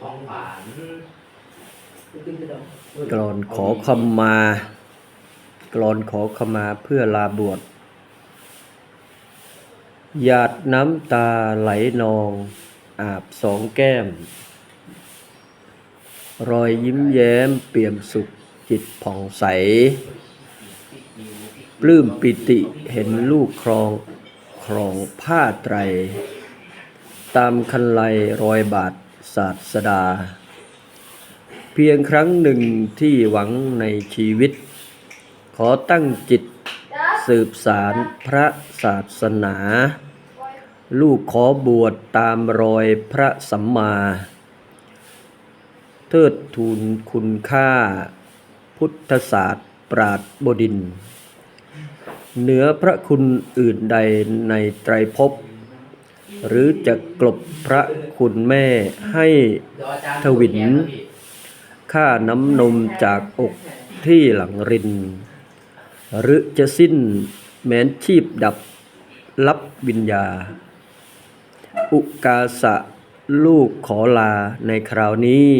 ของหวานกรอนขอขมมากรอนขอขมาเพื่อลาบวชหยาดน้ำตาไหลนอง อาบสองแก้ม รอยยิ้มแย้มเปี่ยมสุขจิตผ่องใส ปลื้มปิติเห็นลูกครองครองผ้าไตร ตามคันไลรอยบาท ศาสดา เพียงครั้งหนึ่งที่หวังในชีวิต ขอตั้งจิตสืบสารพระศาสนา ลูกขอบวชตามรอยพระสัมมา เทิดทูนคุณค่า พุทธศาสตร์ปราดบดิน เหนือพระคุณอื่นใดในไตรภพ หรือจะกลบพระคุณแม่ให้ทวินข้าน้ำนมจากอกที่หลังริน หรือจะสิ้นแม้นชีพดับรับวิญญา อุกาสะลูกขอลาในคราวนี้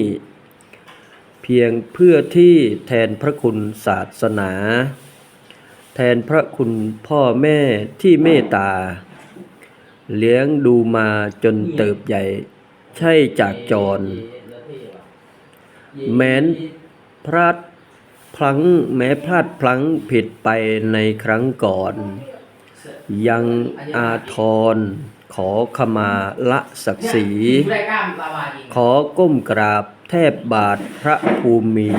เพียงเพื่อที่แทนพระคุณศาสนา แทนพระคุณพ่อแม่ที่เมตตา เลี้ยงดูมาจนเติบใหญ่ ใช่จากจร แม้นพลาดพลั้งแม้พลาดพลั้งผิดไปในครั้งก่อน ยังอาทรขอขมาละศักดิ์ศรี ขอก้มกราบแทบบาทพระภูมิ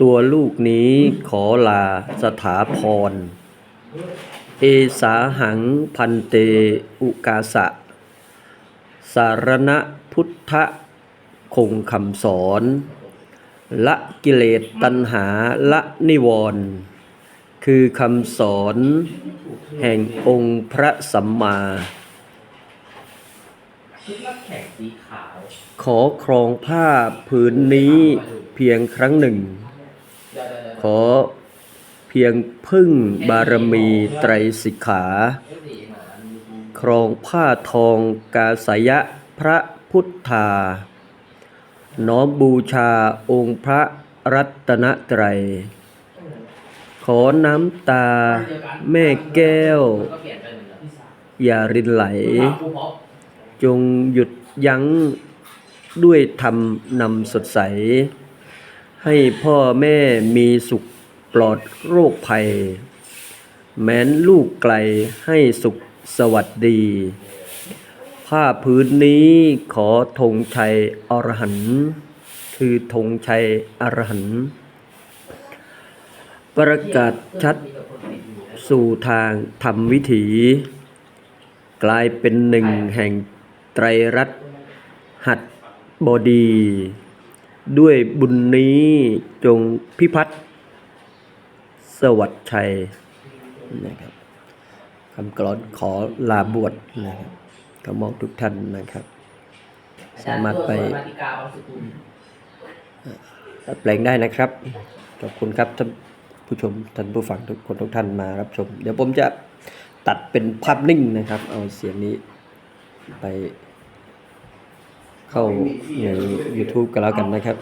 ตัวลูกนี้ขอลาสถาพร เอสาหังพันเตอุกาสะ สารณะพุทธคงคำสอน ละกิเลสตัณหาละนิวรณ์คือคำสอนแห่งองค์พระสัมมา ขอครองผ้าผืนนี้เพียงครั้งหนึ่ง ขอ พียงพึ่งบารมีไตรสิกขา ครองผ้าทองกาสยะพระพุทธา น้อมบูชาองค์พระรัตนตรัย ขอน้ำตาแม่แก้ว อย่ารินไหล จงหยุดยั้งด้วยธรรมนำสดใส ให้พ่อแม่มีสุข ปลอดโรคภัย แม้นลูกไกลให้สุขสวัสดี ผ้าพื้นนี้ขอธงชัยอรหันต์คือธงชัยอรหันต์ประกาศชัดสู่ทางธรรมวิถี กลายเป็นหนึ่งแห่งไตรรัตน์หัดบดี ด้วยบุญนี้จงพิพัฒน์ วัสดิ์ชัยนะครับคำกรอนขอลาบวชนะครับก็มองทุกท่านนะครับ สามารถไปมาติกาบางสกุลแปลงได้นะครับ ขอบคุณครับท่านผู้ชมท่านผู้ฟังทุกคนทุกท่านมารับชม เดี๋ยวผมจะตัดเป็นภาพนิ่งนะครับ เอาเสียงนี้ไปเข้าใน YouTube กันแล้วกันนะครับ